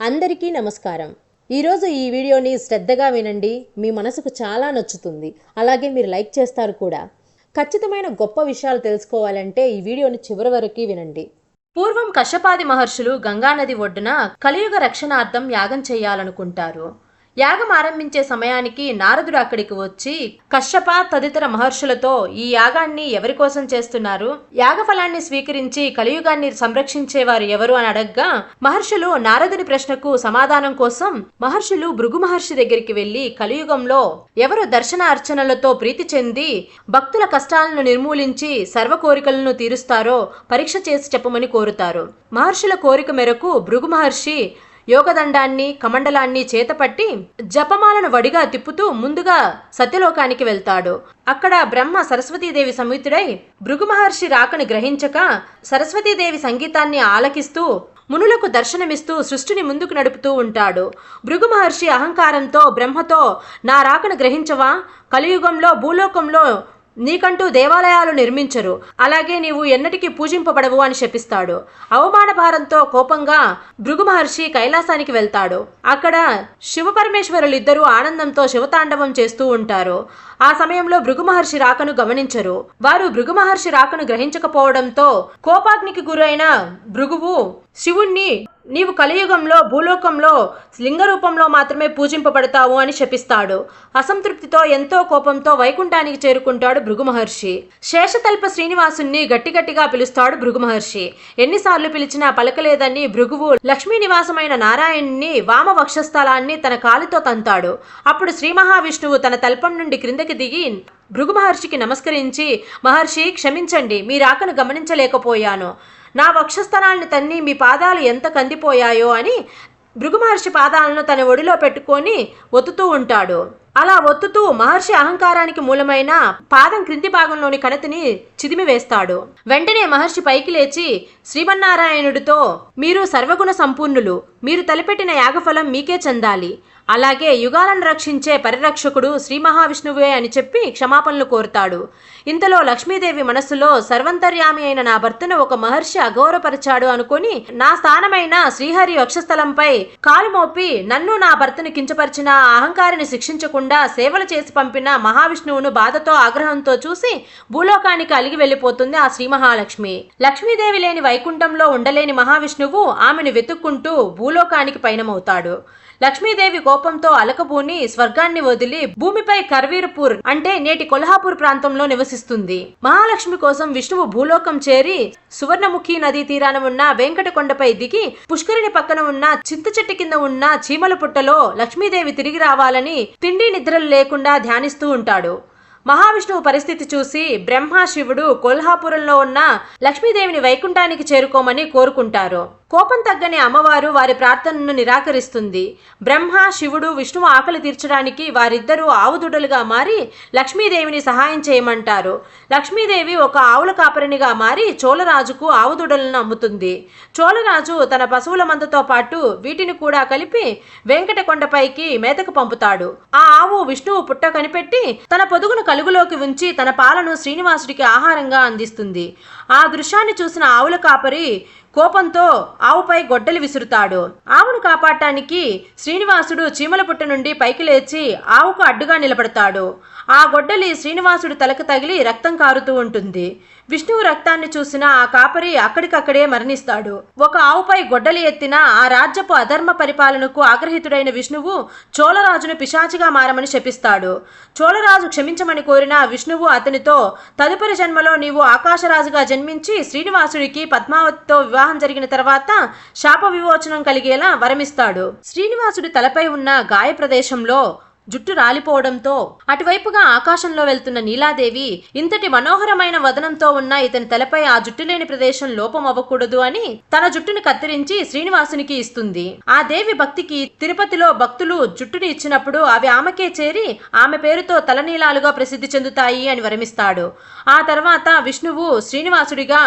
అందరికీ నమస్కారం. ఈరోజు ఈ వీడియోని శ్రద్ధగా వినండి. మీ మనసుకు చాలా నచ్చుతుంది. అలాగే మీరు లైక్ చేస్తారు కూడా. ఖచ్చితమైన గొప్ప విషయాలు తెలుసుకోవాలంటే ఈ వీడియోని చివరి వరకు వినండి. పూర్వం కశ్యపాది మహర్షులు గంగానది ఒడ్డున కలియుగ రక్షణార్థం యాగం చేయాలనుకుంటారు. యాగం ఆరంభించే సమయానికి నారదుడు అక్కడికి వచ్చి కశ్యప తదితర మహర్షులతో ఈ యాగాన్ని ఎవరి కోసం చేస్తున్నారు? యాగ ఫలాన్ని స్వీకరించి కలియుగాన్ని సంరక్షించేవారు ఎవరు? అని అడగ్గా మహర్షులు నారదుని ప్రశ్నకు సమాధానం కోసం మహర్షులు భృగు మహర్షి దగ్గరికి వెళ్ళి కలియుగంలో ఎవరు దర్శన అర్చనలతో ప్రీతి చెంది భక్తుల కష్టాలను నిర్మూలించి సర్వ కోరికలను తీరుస్తారో పరీక్ష చేసి చెప్పమని కోరుతారు. మహర్షుల కోరిక మేరకు భృగు మహర్షి యోగదండాన్ని కమండలాన్ని చేతపట్టి జపమాలను వడిగా తిప్పుతూ ముందుగా సత్యలోకానికి వెళ్తాడు. అక్కడ బ్రహ్మ సరస్వతీదేవి సమితుడై భృగు మహర్షి రాకను గ్రహించక సరస్వతీదేవి సంగీతాన్ని ఆలకిస్తూ మునులకు దర్శనమిస్తూ సృష్టిని ముందుకు నడుపుతూ ఉంటాడు. భృగు మహర్షి అహంకారంతో బ్రహ్మతో నా రాకను గ్రహించవా? కలియుగంలో భూలోకంలో నీకంటూ దేవాలయాలు నిర్మించరు. అలాగే నీవు ఎన్నటికీ పూజింపబడవు అని శపిస్తాడు. అవమాన భారంతో కోపంగా భృగు మహర్షి కైలాసానికి వెళ్తాడు. అక్కడ శివపరమేశ్వరులిద్దరూ ఆనందంతో శివతాండవం చేస్తూ ఉంటారు. ఆ సమయంలో భృగు మహర్షి రాకను గమనించరు. వారు భృగు మహర్షి రాకను గ్రహించకపోవడంతో కోపాగ్నికి గురైన భృగువు శివుణ్ణి నీవు కలియుగంలో భూలోకంలో లింగ రూపంలో మాత్రమే పూజింపబడతావు అని శపిస్తాడు. అసంతృప్తితో ఎంతో కోపంతో వైకుంఠానికి చేరుకుంటాడు భృగు మహర్షి శేషతల్ప శ్రీనివాసుని గట్టిగట్టిగా పిలుస్తాడు భృగు మహర్షి ఎన్నిసార్లు పిలిచినా పలకలేదని భృగువు లక్ష్మీ నివాసమైన నారాయణ్ణి వామ వక్షస్థలాన్ని తన కాలితో తంతాడు. అప్పుడు శ్రీ మహావిష్ణువు తన తల్పం నుండి క్రిందకి దిగి భృగు మహర్షికి నమస్కరించి మహర్షి క్షమించండి మీ రాకను గమనించలేకపోయాను. నా వక్షస్థలాన్ని తన్ని మీ పాదాలు ఎంత కందిపోయాయో అని భృగు మహర్షి పాదాలను తన ఒడిలో పెట్టుకొని ఒత్తుతూ ఉంటాడు. అలా ఒత్తుతూ మహర్షి అహంకారానికి మూలమైన పాదం క్రింది భాగంలోని కణతిని చిదిమి వేస్తాడు. వెంటనే మహర్షి పైకి లేచి శ్రీమన్నారాయణుడితో మీరు సర్వగుణ సంపూర్ణులు. మీరు తలపెట్టిన యాగఫలం మీకే చెందాలి. అలాగే యుగాలను రక్షించే పరిరక్షకుడు శ్రీ మహావిష్ణువే అని చెప్పి క్షమాపణలు కోరుతాడు. ఇంతలో లక్ష్మీదేవి మనస్సులో సర్వంతర్యామి అయిన నా భర్తను ఒక మహర్షి అగౌరవపరిచాడు అనుకుని నా స్థానమైన శ్రీహరి వక్షస్థలంపై కాలు మోపి నన్ను నా భర్తను కించపరిచిన ఆ అహంకారిని శిక్షించకుండా సేవలు చేసి పంపిన మహావిష్ణువును బాధతో ఆగ్రహంతో చూసి భూలోకానికి అలిగి వెళ్ళిపోతుంది ఆ శ్రీ మహాలక్ష్మి. లక్ష్మీదేవి లేని వైకుంఠంలో ఉండలేని మహావిష్ణువు ఆమెను వెతుక్కుంటూ భూలోకానికి పయనమవుతాడు. లక్ష్మీదేవి కోపంతో అలకబూని స్వర్గాన్ని వదిలి భూమిపై కర్వీరపూర్ అంటే నేటి కొల్హాపూర్ ప్రాంతంలో నివసిస్తుంది. మహాలక్ష్మి కోసం విష్ణువు భూలోకం చేరి సువర్ణముఖి నదీ తీరాన ఉన్న వెంకటకొండపై దిగి పుష్కరిణి పక్కన ఉన్న చింత చెట్టు కింద ఉన్న చీమల పుట్టలో లక్ష్మీదేవి తిరిగి రావాలని తిండి నిద్రలు లేకుండా ధ్యానిస్తూ ఉంటాడు. మహావిష్ణువు పరిస్థితి చూసి బ్రహ్మ శివుడు కొల్హాపురంలో ఉన్న లక్ష్మీదేవిని వైకుంఠానికి చేరుకోమని కోరుకుంటారు. కోపం తగ్గని అమ్మవారు వారి ప్రార్థనను నిరాకరిస్తుంది. బ్రహ్మ శివుడు విష్ణువు ఆకలి తీర్చడానికి వారిద్దరూ ఆవుదుడలుగా మారి లక్ష్మీదేవిని సహాయం చేయమంటారు. లక్ష్మీదేవి ఒక ఆవుల కాపరినిగా మారి చోళరాజుకు ఆవుదుడలను అమ్ముతుంది. చోళరాజు తన పశువుల మందతో పాటు వీటిని కూడా కలిపి వెంకటకొండపైకి మేతకు పంపుతాడు. ఆ ఆవు విష్ణువు పుట్ట కనిపెట్టి తన పొదుగును కలుగులోకి ఉంచి తన పాలను శ్రీనివాసుడికి ఆహారంగా అందిస్తుంది. ఆ దృశ్యాన్ని చూసిన ఆవుల కాపరి కోపంతో ఆవుపై గొడ్డలి విసురుతాడు. ఆవును కాపాడటానికి శ్రీనివాసుడు చీమల పుట్ట నుండి పైకి లేచి ఆవుకు అడ్డుగా నిలబడతాడు. ఆ గొడ్డలి శ్రీనివాసుడు తలకు తగిలి రక్తం కారుతూ ఉంటుంది. విష్ణువు రక్తాన్ని చూసిన ఆ కాపరి అక్కడికక్కడే మరణిస్తాడు. ఒక ఆవుపై గొడ్డలి ఎత్తిన ఆ రాజ్యపు అధర్మ పరిపాలనకు ఆగ్రహితుడైన విష్ణువు చోళరాజును పిశాచిగా మారమని శపిస్తాడు. చోళరాజు క్షమించమని కోరిన విష్ణువు అతనితో తదుపరి జన్మలో నీవు ఆకాశరాజుగా జన్మించి శ్రీనివాసుడికి పద్మావతితో వివాహం జరిగిన తర్వాత శాప విమోచనం కలిగేలా వరమిస్తాడు. శ్రీనివాసుడి తలపై ఉన్న గాయ ప్రదేశంలో జుట్టు రాలిపోవడంతో అటువైపుగా ఆకాశంలో వెళ్తున్న నీలాదేవి ఇంతటి మనోహరమైన వదనంతో ఉన్న ఇతని తలపై ఆ జుట్టు లేని ప్రదేశం లోపం అవ్వకూడదు అని తన జుట్టును కత్తిరించి శ్రీనివాసునికి ఇస్తుంది. ఆ దేవి భక్తికి తిరుపతిలో భక్తులు జుట్టుని ఇచ్చినప్పుడు అవి ఆమెకే చేరి ఆమె పేరుతో తలనీలాలుగా ప్రసిద్ధి చెందుతాయి అని వరమిస్తాడు. ఆ తర్వాత విష్ణువు శ్రీనివాసుడిగా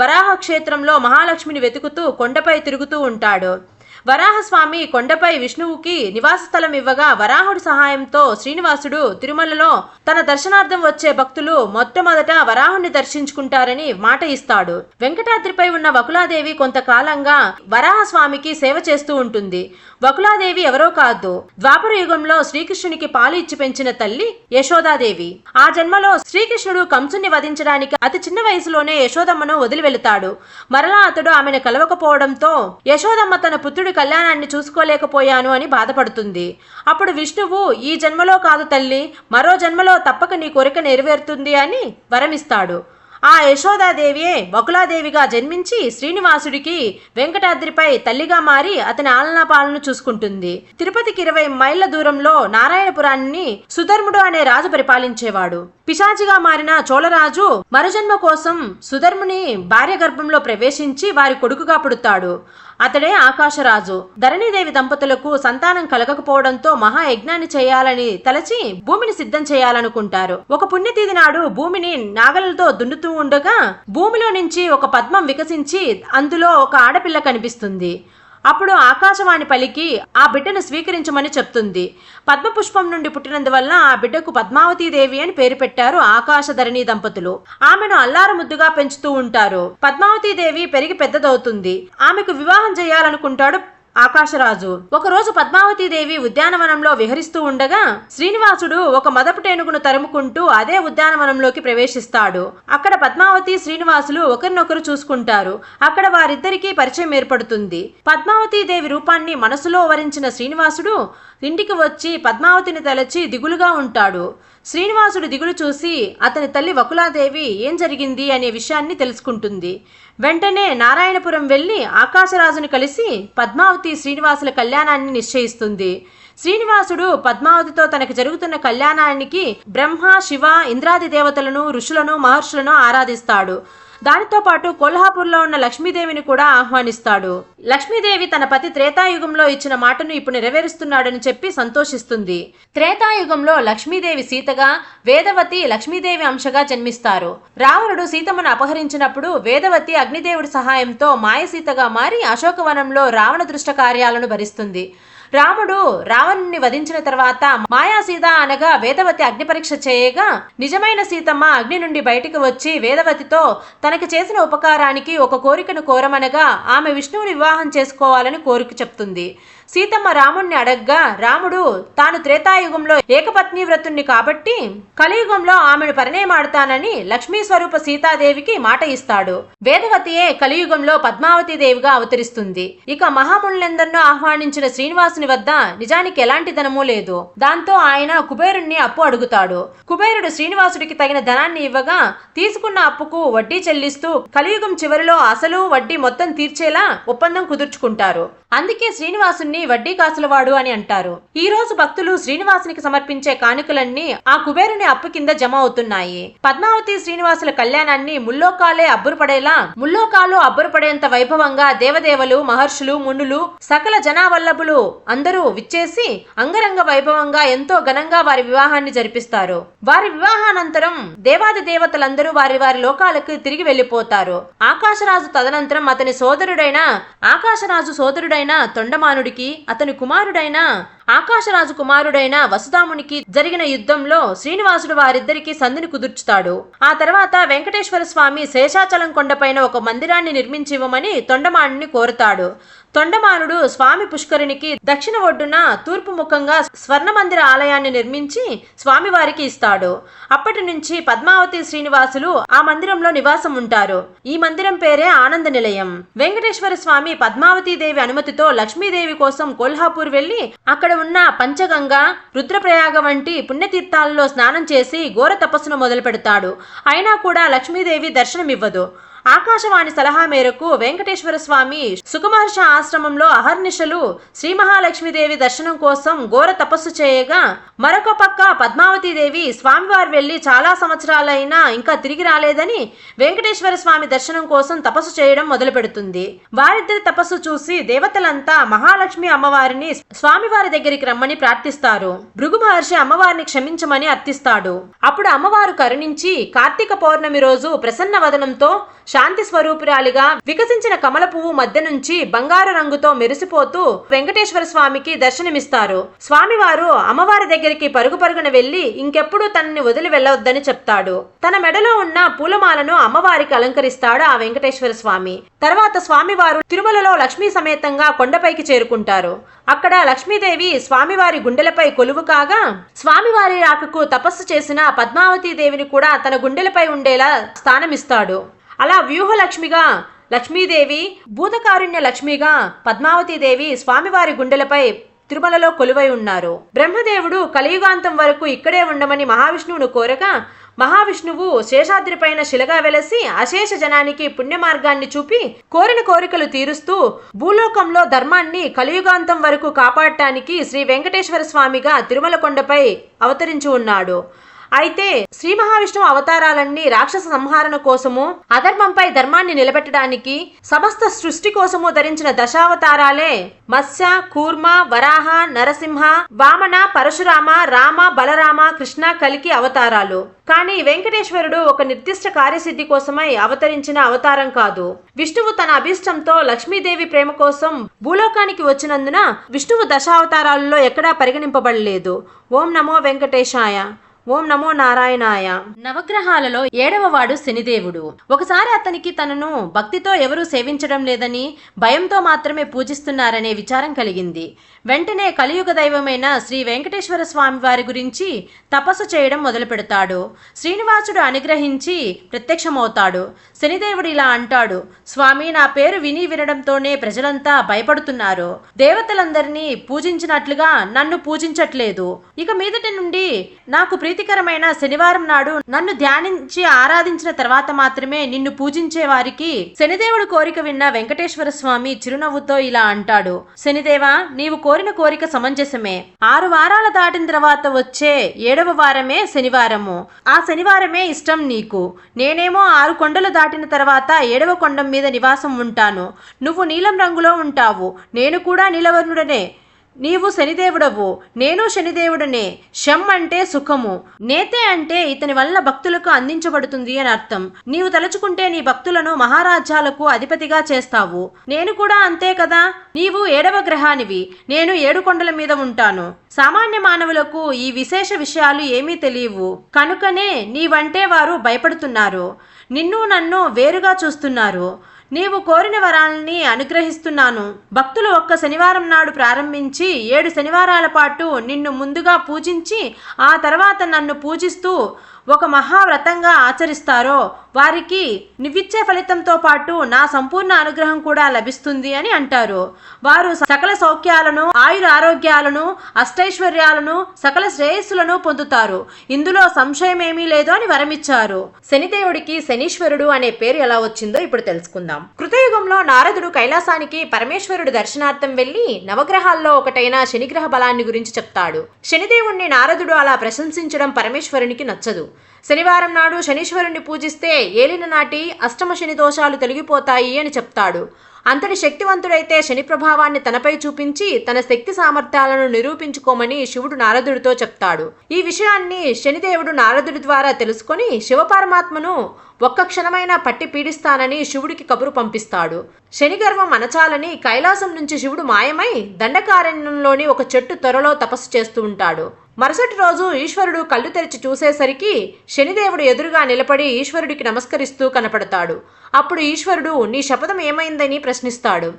వరాహ క్షేత్రంలో మహాలక్ష్మిని వెతుకుతూ కొండపై తిరుగుతూ ఉంటాడు. వరాహస్వామి కొండపై విష్ణువుకి నివాస స్థలం ఇవ్వగా వరాహుడి సహాయంతో శ్రీనివాసుడు తిరుమలలో తన దర్శనార్థం వచ్చే భక్తులు మొట్టమొదట వరాహుణ్ణి దర్శించుకుంటారని మాట ఇస్తాడు. వెంకటాద్రిపై ఉన్న వకులాదేవి కొంతకాలంగా వరాహస్వామికి సేవ చేస్తూ ఉంటుంది. వకులాదేవి ఎవరో కాదు. ద్వాపర యుగంలో శ్రీకృష్ణునికి పాలు ఇచ్చి పెంచిన తల్లి యశోదాదేవి. ఆ జన్మలో శ్రీకృష్ణుడు కంసుని వధించడానికి అతి చిన్న వయసులోనే యశోదమ్మను వదిలి వెళతాడు. మరలా అతడు ఆమెను కలవకపోవడంతో యశోదమ్మ తన పుత్రుడి కళ్యాణాన్ని చూసుకోలేకపోయాను అని బాధపడుతుంది. అప్పుడు విష్ణువు ఈ జన్మలో కాదు తల్లి మరో జన్మలో తప్పక నీ కోరిక నెరవేరుతుంది అని వరమిస్తాడు. ఆ యశోదాదేవియే వకులాదేవిగా జన్మించి శ్రీనివాసుడికి వెంకటాద్రిపై తల్లిగా మారి అతని ఆలనా పాలన చూసుకుంటుంది. తిరుపతికి ఇరవై మైళ్ళ దూరంలో నారాయణపురాన్ని సుధర్ముడు అనే రాజు పరిపాలించేవాడు. పిశాచిగా మారిన చోళరాజు మరుజన్మ కోసం సుధర్ముని భార్య గర్భంలో ప్రవేశించి వారి కొడుకుగా పుడతాడు. అతడే ఆకాశరాజు. ధరణీదేవి దంపతులకు సంతానం కలగకపోవడంతో మహాయజ్ఞాన్ని చేయాలని తలచి భూమిని సిద్ధం చేయాలనుకుంటారు. ఒక పుణ్యతిథి నాడు భూమిని నాగలతో దున్నుతూ ఉండగా భూమిలో నుంచి ఒక పద్మం వికసించి అందులో ఒక ఆడపిల్ల కనిపిస్తుంది. అప్పుడు ఆకాశవాణి పలికి ఆ బిడ్డను స్వీకరించమని చెప్తుంది. పద్మపుష్పం నుండి పుట్టినందువల్ల ఆ బిడ్డకు పద్మావతీదేవి అని పేరు పెట్టారు ఆకాశధరణి దంపతులు. ఆమెను అల్లారు ముద్దుగా పెంచుతూ ఉంటారు. పద్మావతీదేవి పెరిగి పెద్దదవుతుంది. ఆమెకు వివాహం చేయాలనుకుంటాడు ఆకాశరాజు ఒకరోజు పద్మావతీదేవి ఉద్యానవనంలో విహరిస్తూ ఉండగా శ్రీనివాసుడు ఒక మదపు టేనుగును తరుముకుంటూ అదే ఉద్యానవనంలోకి ప్రవేశిస్తాడు. అక్కడ పద్మావతి శ్రీనివాసులు ఒకరినొకరు చూసుకుంటారు. అక్కడ వారిద్దరికీ పరిచయం ఏర్పడుతుంది. పద్మావతీదేవి రూపాన్ని మనసులో వరించిన శ్రీనివాసుడు ఇంటికి వచ్చి పద్మావతిని తలచి దిగులుగా ఉంటాడు. శ్రీనివాసుడు దిగులు చూసి అతని తల్లి వకులాదేవి ఏం జరిగింది అనే విషయాన్ని తెలుసుకుంటుంది. వెంటనే నారాయణపురం వెళ్ళి ఆకాశరాజును కలిసి పద్మావతి శ్రీనివాసుల కళ్యాణాన్ని నిశ్చయిస్తుంది. శ్రీనివాసుడు పద్మావతితో తనకు జరుగుతున్న కళ్యాణానికి బ్రహ్మ శివ ఇంద్రాది దేవతలను ఋషులను మహర్షులను ఆరాధిస్తాడు. దానితో పాటు కొల్హాపూర్లో ఉన్న లక్ష్మీదేవిని కూడా ఆహ్వానిస్తాడు. లక్ష్మీదేవి తన పతి త్రేతాయుగంలో ఇచ్చిన మాటను ఇప్పుడు నెరవేరుస్తున్నాడని చెప్పి సంతోషిస్తుంది. త్రేతాయుగంలో లక్ష్మీదేవి సీతగా వేదవతి లక్ష్మీదేవి అంశగా జన్మిస్తారు. రావణుడు సీతమ్మను అపహరించినప్పుడు వేదవతి అగ్నిదేవుడి సహాయంతో మాయసీతగా మారి అశోకవనంలో రావణ దృష్ట కార్యాలను భరిస్తుంది. రాముడు రావణుని వధించిన తర్వాత మాయా సీత అనగా వేదవతి అగ్ని పరీక్ష చేయగా నిజమైన సీతమ్మ అగ్ని నుండి బయటికి వచ్చి వేదవతితో తనకి చేసిన ఉపకారానికి ఒక కోరికను కోరమనగా ఆమె విష్ణువుని వివాహం చేసుకోవాలని కోరిక చెప్తుంది. సీతమ్మ రాముణ్ణి అడగ్గా రాముడు తాను త్రేతాయుగంలో ఏకపత్ని వ్రతుణ్ణి కాబట్టి కలియుగంలో ఆమెను పరిణయమాడతానని లక్ష్మీ స్వరూప సీతాదేవికి మాట ఇస్తాడు. వేదవతియే కలియుగంలో పద్మావతి దేవిగా అవతరిస్తుంది. ఇక మహామునులెందరినో ఆహ్వానించిన శ్రీనివాసుని వద్ద నిజానికి ఎలాంటి ధనము లేదు. దాంతో ఆయన కుబేరుణ్ణి అప్పు అడుగుతాడు. కుబేరుడు శ్రీనివాసుడికి తగిన ధనాన్ని ఇవ్వగా తీసుకున్న అప్పుకు వడ్డీ చెల్లిస్తూ కలియుగం చివరిలో అసలు వడ్డీ మొత్తం తీర్చేలా ఒప్పందం కుదుర్చుకుంటారు. అందుకే శ్రీనివాసుని వడ్డీ కాసులవాడు అని అంటారు. ఈ రోజు భక్తులు శ్రీనివాసునికి సమర్పించే కానుకలన్నీ ఆ కుబేరుని అప్పు కింద జమ అవుతున్నాయి. పద్మావతి శ్రీనివాసుల కళ్యాణాన్ని ముల్లోకాలే అబ్బురపడేలా ముల్లోకాలు అబ్బురపడేంత వైభవంగా దేవదేవలు మహర్షులు మునులు సకల జనావల్లభులు అందరూ విచ్చేసి అంగరంగ వైభవంగా ఎంతో ఘనంగా వారి వివాహాన్ని జరిపిస్తారు. వారి వివాహానంతరం దేవాది దేవతలందరూ వారి వారి లోకాలకు తిరిగి వెళ్ళిపోతారు ఆకాశరాజు తదనంతరం అతని సోదరుడైన ఆకాశరాజు సోదరుడైన తొండమానుడికి అతని కుమారుడైన ఆకాశరాజు కుమారుడైన వసుదామునికి జరిగిన యుద్ధంలో శ్రీనివాసుడు వారిద్దరికి సంధిని కుదుర్చుతాడు. ఆ తర్వాత వెంకటేశ్వర స్వామి శేషాచలం కొండపైన ఒక మందిరాన్ని నిర్మించివ్వమని తొండమానుని కోరుతాడు. తొండమానుడు స్వామి పుష్కరునికి దక్షిణ ఒడ్డున తూర్పు ముఖంగా స్వర్ణ మందిర ఆలయాన్ని నిర్మించి స్వామివారికి ఇస్తాడు. అప్పటి నుంచి పద్మావతి శ్రీనివాసులు ఆ మందిరంలో నివాసం ఉంటారు ఈ మందిరం పేరే ఆనంద నిలయం. వెంకటేశ్వర స్వామి పద్మావతి దేవి అనుమతితో లక్ష్మీదేవి కోసం కొల్హాపూర్ వెళ్ళి అక్కడ ఉన్న పంచగంగ రుద్రప్రయాగ వంటి పుణ్యతీర్థాలలో స్నానం చేసి ఘోర తపస్సును మొదలు పెడతాడు అయినా కూడా లక్ష్మీదేవి దర్శనమివ్వదు. ఆకాశవాణి సలహా మేరకు వెంకటేశ్వర స్వామి సుఖమహర్ష ఆశ్రమంలో అహర్నిశలు శ్రీ మహాలక్ష్మీదేవి దర్శనం కోసం ఘోర తపస్సు చేయగా మరొక పక్క పద్మావతీదేవి స్వామివారు వెళ్ళి చాలా సంవత్సరాలైనా ఇంకా తిరిగి రాలేదని వెంకటేశ్వర స్వామి దర్శనం కోసం తపస్సు చేయడం మొదలు పెడుతుంది వారిద్దరి తపస్సు చూసి దేవతలంతా మహాలక్ష్మి అమ్మవారిని స్వామివారి దగ్గరికి రమ్మని ప్రార్థిస్తారు. భృగు మహర్షి అమ్మవారిని క్షమించమని అర్థిస్తాడు. అప్పుడు అమ్మవారు కరుణించి కార్తీక పౌర్ణమి రోజు ప్రసన్న వదనంతో శాంతి స్వరూపురాలిగా వికసించిన కమల పువ్వు మధ్య నుంచి బంగారు రంగుతో మెరిసిపోతూ వెంకటేశ్వర స్వామికి దర్శనమిస్తారు. స్వామివారు అమ్మవారి దగ్గరికి పరుగు పరుగున వెళ్ళి ఇంకెప్పుడు తనని వదిలి వెళ్ళవద్దని చెప్తాడు. తన మెడలో ఉన్న పూలమాలను అమ్మవారికి అలంకరిస్తాడు ఆ వెంకటేశ్వర స్వామి. తర్వాత స్వామివారు తిరుమలలో లక్ష్మీ సమేతంగా కొండపైకి చేరుకుంటారు. అక్కడ లక్ష్మీదేవి స్వామివారి గుండెలపై కొలువు కాగా స్వామివారి రాకకు తపస్సు చేసిన పద్మావతి దేవిని కూడా తన గుండెలపై ఉండేలా స్థానమిస్తాడు. అలా వ్యూహలక్ష్మిగా లక్ష్మీదేవి భూతకారుణ్య లక్ష్మిగా పద్మావతి దేవి స్వామివారి గుండెలపై తిరుమలలో కొలువై ఉన్నారు. బ్రహ్మదేవుడు కలియుగాంతం వరకు ఇక్కడే ఉండమని మహావిష్ణువును కోరగా మహావిష్ణువు శేషాద్రిపైన శిలగా వెలసి అశేష జనానికి పుణ్య మార్గాన్ని చూపి కోరిన కోరికలు తీరుస్తూ భూలోకంలో ధర్మాన్ని కలియుగాంతం వరకు కాపాడటానికి శ్రీ వెంకటేశ్వర స్వామిగా తిరుమల కొండపై అవతరించి ఉన్నాడు. అయితే శ్రీ మహావిష్ణువు అవతారాలన్నీ రాక్షస సంహారణ కోసము అధర్మంపై ధర్మాన్ని నిలబెట్టడానికి సమస్త సృష్టి కోసము ధరించిన దశావతారాలే మత్స్య కూర్మ వరాహ నరసింహ వామన పరశురామ రామ బలరామ కృష్ణ కలికి అవతారాలు. కానీ వెంకటేశ్వరుడు ఒక నిర్దిష్ట కార్యసిద్ధి కోసమై అవతరించిన అవతారం కాదు. విష్ణువు తన అభిష్టంతో లక్ష్మీదేవి ప్రేమ కోసం భూలోకానికి వచ్చినందున విష్ణువు దశావతారాలలో ఎక్కడా పరిగణింపబడలేదు. ఓం నమో వెంకటేశాయ. ఓం నమో నారాయణాయ. నవగ్రహాలలో ఏడవ వాడు శనిదేవుడు. ఒకసారి అతనికి తనను భక్తితో ఎవరూ సేవించడం లేదని భయంతో మాత్రమే పూజిస్తున్నారనే విచారం కలిగింది. వెంటనే కలియుగ దైవమైన శ్రీ వెంకటేశ్వర స్వామి వారి గురించి తపస్సు చేయడం మొదలు పెడతాడు శ్రీనివాసుడు అనుగ్రహించి ప్రత్యక్షమవుతాడు. శనిదేవుడు ఇలా అంటాడు స్వామి నా పేరు విని వినడంతోనే ప్రజలంతా భయపడుతున్నారు. దేవతలందరినీ పూజించినట్లుగా నన్ను పూజించట్లేదు. ఇక మీదటి నుండి నాకు ప్రీతికరమైన శనివారం నాడు నన్ను ధ్యానించి ఆరాధించిన తర్వాత మాత్రమే నిన్ను పూజించే వారికి శనిదేవుడు కోరిక విన్న వెంకటేశ్వర స్వామి చిరునవ్వుతో ఇలా అంటాడు శనిదేవా నీవు కోరిన కోరిక సమంజసమే. ఆరు వారాల దాటిన తర్వాత వచ్చే ఏడవ వారమే శనివారము. ఆ శనివారమే ఇష్టం నీకు. నేనేమో ఆరు కొండలు దాటిన తర్వాత ఏడవ కొండం మీద నివాసం ఉంటాను. నువ్వు నీలం రంగులో ఉంటావు. నేను కూడా నీలవర్ణుడనే. నీవు శనిదేవుడవు నేను శనిదేవుడనే. శం అంటే సుఖము నేతే అంటే ఇతని వల్ల భక్తులకు అందించబడుతుంది అని అర్థం. నీవు తలుచుకుంటే నీ భక్తులను మహారాజ్యాలకు అధిపతిగా చేస్తావు. నేను కూడా అంతే కదా? నీవు ఏడవ గ్రహానివి నేను ఏడు కొండల మీద ఉంటాను. సామాన్య మానవులకు ఈ విశేష విషయాలు ఏమీ తెలియవు. కనుకనే నీవంటే వారు భయపడుతున్నారు. నిన్ను నన్ను వేరుగా చూస్తున్నారు. నీవు కోరిన వరాలని అనుగ్రహిస్తున్నాను. భక్తులు ఒక్క శనివారం నాడు ప్రారంభించి ఏడు శనివారాల పాటు నిన్ను ముందుగా పూజించి ఆ తర్వాత నన్ను పూజిస్తూ ఒక మహావ్రతంగా ఆచరిస్తారో వారికి నువ్విచ్చే ఫలితంతో పాటు నా సంపూర్ణ అనుగ్రహం కూడా లభిస్తుంది అని అంటారు. వారు సకల సౌఖ్యాలను ఆయుర ఆరోగ్యాలను అష్టైశ్వర్యాలను సకల శ్రేయస్సులను పొందుతారు. ఇందులో సంశయం ఏమీ లేదు అని వరమిచ్చారు. శనిదేవుడికి శనీశ్వరుడు అనే పేరు ఎలా వచ్చిందో ఇప్పుడు తెలుసుకుందాం. కృతయుగంలో నారదుడు కైలాసానికి పరమేశ్వరుడు దర్శనార్థం వెళ్ళి నవగ్రహాల్లో ఒకటైన శనిగ్రహ బలాన్ని గురించి చెప్తాడు. శనిదేవుణ్ణి నారదుడు అలా ప్రశంసించడం పరమేశ్వరునికి నచ్చదు. శనివారం నాడు శనీశ్వరుణ్ణి పూజిస్తే ఏలిన నాటి అష్టమ శని దోషాలు తొలగిపోతాయి అని చెప్తాడు. అంతటి శక్తివంతుడైతే శని ప్రభావాన్ని తనపై చూపించి తన శక్తి సామర్థ్యాలను నిరూపించుకోమని శివుడు నారదుడితో చెప్తాడు. ఈ విషయాన్ని శనిదేవుడు నారదుడి ద్వారా తెలుసుకొని శివపరమాత్మను ఒక్క క్షణమైనా పట్టి పీడిస్తానని శివుడికి కబురు పంపిస్తాడు. శనిగర్వం అనచాలని కైలాసం నుంచి శివుడు మాయమై దండకారణ్యంలోని ఒక చెట్టు త్వరలో తపస్సు చేస్తూ ఉంటాడు. మరుసటి రోజు ఈశ్వరుడు కళ్ళు తెరిచి చూసేసరికి శనిదేవుడు ఎదురుగా నిలబడి ఈశ్వరుడికి నమస్కరిస్తూ కనపడతాడు. అప్పుడు ఈశ్వరుడు నీ శపథం ఏమైందని ప్రశ్నిస్తాడు.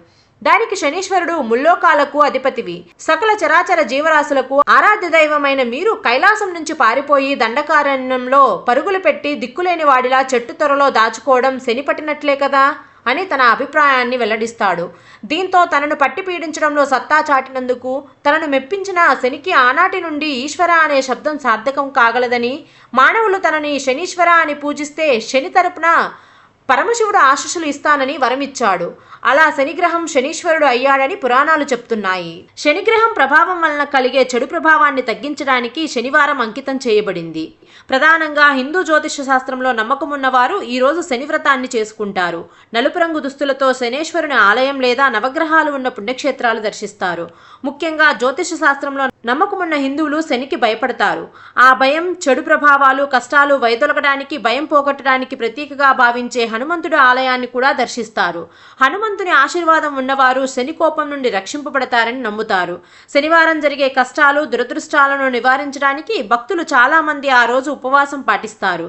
దానికి శనీశ్వరుడు ముల్లోకాలకు అధిపతివి. సకల చరాచర జీవరాశులకు ఆరాధ్య దైవమైన మీరు కైలాసం నుంచి పారిపోయి దండకారణ్యంలో పరుగులు పెట్టి దిక్కులేని వాడిలా చెట్టు త్వరలో దాచుకోవడం శని పట్టినట్లే కదా? అని తన అభిప్రాయాన్ని వెల్లడిస్తాడు. దీంతో తనను పట్టి పీడించడంలో సత్తా చాటినందుకు తనను మెప్పించిన శనికి ఆనాటి నుండి ఈశ్వర అనే శబ్దం సార్థకం కాగలదని మానవులు తనని శనీశ్వర అని పూజిస్తే శని తరపున పరమశివుడు ఆశీస్సులు ఇస్తానని వరమిచ్చాడు. అలా శనిగ్రహం శనీశ్వరుడు అయ్యాడని పురాణాలు చెప్తున్నాయి. శనిగ్రహం ప్రభావం వలన కలిగే చెడు ప్రభావాన్ని తగ్గించడానికి శనివారం అంకితం చేయబడింది. ప్రధానంగా హిందూ జ్యోతిష శాస్త్రంలో నమ్మకం ఉన్నవారు ఈరోజు శని వ్రతాన్ని చేసుకుంటారు. నలుపు రంగు దుస్తులతో శనేశ్వరుని ఆలయం లేదా నవగ్రహాలు ఉన్న పుణ్యక్షేత్రాలు దర్శిస్తారు. ముఖ్యంగా జ్యోతిష శాస్త్రంలో నమ్మకమున్న హిందువులు శనికి భయపడతారు. ఆ భయం చెడు ప్రభావాలు కష్టాలు వైదొలగడానికి భయం పోగొట్టడానికి ప్రతీకగా భావించే హనుమంతుడి ఆలయాన్ని కూడా దర్శిస్తారు. హనుమంతుని ఆశీర్వాదం ఉన్నవారు శని కోపం నుండి రక్షింపబడతారని నమ్ముతారు. శనివారం జరిగే కష్టాలు దురదృష్టాలను నివారించడానికి భక్తులు చాలామంది ఆ రోజు ఉపవాసం పాటిస్తారు.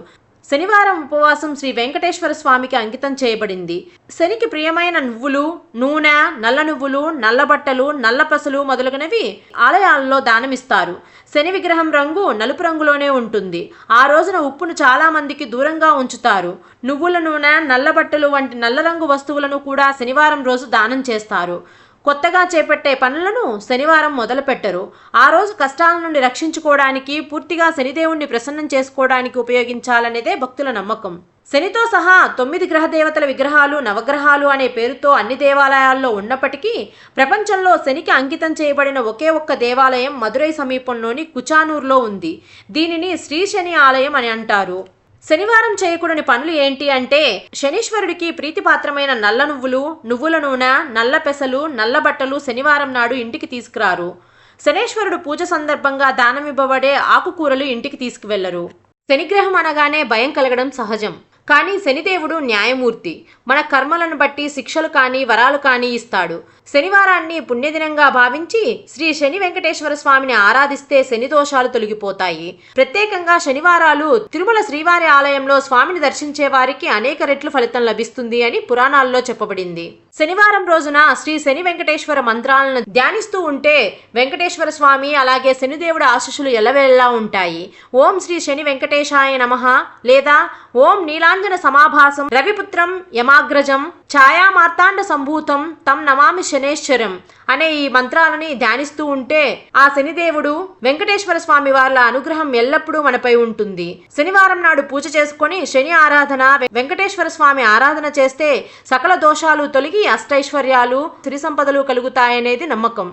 శనివారం ఉపవాసం శ్రీ వెంకటేశ్వర స్వామికి అంకితం చేయబడింది. శనికి ప్రియమైన నువ్వులు నూనె నల్ల నువ్వులు నల్ల బట్టలు నల్ల పసులు మొదలగునవి ఆలయాల్లో దానమిస్తారు. శని విగ్రహం రంగు నలుపు రంగులోనే ఉంటుంది. ఆ రోజున ఉప్పును చాలా మందికి దూరంగా ఉంచుతారు. నువ్వుల నూనె నల్ల బట్టలు వంటి నల్ల రంగు వస్తువులను కూడా శనివారం రోజు దానం చేస్తారు. కొత్తగా చేపట్టే పనులను శనివారం మొదలుపెట్టరు. ఆ రోజు కష్టాల నుండి రక్షించుకోవడానికి పూర్తిగా శనిదేవుణ్ణి ప్రసన్నం చేసుకోవడానికి ఉపయోగించాలనేదే భక్తుల నమ్మకం. శనితో సహా తొమ్మిది గ్రహ దేవతల విగ్రహాలు నవగ్రహాలు అనే పేరుతో అన్ని దేవాలయాల్లో ఉన్నప్పటికీ ప్రపంచంలో శనికి అంకితం చేయబడిన ఒకే ఒక్క దేవాలయం మదురై సమీపంలోని కుచానూర్లో ఉంది. దీనిని శ్రీ శని ఆలయం అని అంటారు. శనివారం చేయకూడని పనులు ఏంటి అంటే శనీశ్వరుడికి ప్రీతిపాత్రమైన నల్ల నువ్వులు నువ్వుల నూనె నల్ల పెసలు నల్ల బట్టలు శనివారం నాడు ఇంటికి తీసుకురారు. శనేశ్వరుడు పూజ సందర్భంగా దానమివ్వబడే ఆకుకూరలు ఇంటికి తీసుకువెళ్ళరు. శనిగ్రహం అనగానే భయం కలగడం సహజం. కానీ శనిదేవుడు న్యాయమూర్తి. మన కర్మలను బట్టి శిక్షలు కానీ వరాలు కానీ ఇస్తాడు. శనివారాన్ని పుణ్యదినంగా భావించి శ్రీ శని వెంకటేశ్వర స్వామిని ఆరాధిస్తే శని దోషాలు తొలగిపోతాయి. ప్రత్యేకంగా శనివారాలు తిరుమల శ్రీవారి ఆలయంలో స్వామిని దర్శించే వారికి అనేక రెట్లు ఫలితం లభిస్తుంది అని పురాణాల్లో చెప్పబడింది. శనివారం రోజున శ్రీ శని వెంకటేశ్వర మంత్రాలను ధ్యానిస్తూ ఉంటే వెంకటేశ్వర స్వామి అలాగే శనిదేవుడి ఆశీస్సులు ఎల్లవేళలా ఉంటాయి. ఓం శ్రీ శని వెంకటేశాయ నమః లేదా ఓం నీలాంజన సమాభాసం రవిపుత్రం యమాగ్రజం ఛాయా మార్తాండ సంభూతం తం నమామి శనేశ్వరం అనే ఈ మంత్రాలని ధ్యానిస్తూ ఉంటే ఆ శనిదేవుడు వెంకటేశ్వర స్వామి వార్ల అనుగ్రహం ఎల్లప్పుడూ మనపై ఉంటుంది. శనివారం నాడు పూజ చేసుకొని శని ఆరాధన వెంకటేశ్వర స్వామి ఆరాధన చేస్తే సకల దోషాలు తొలగి అష్టైశ్వర్యాలు సిరి సంపదలు కలుగుతాయనేది నమ్మకం.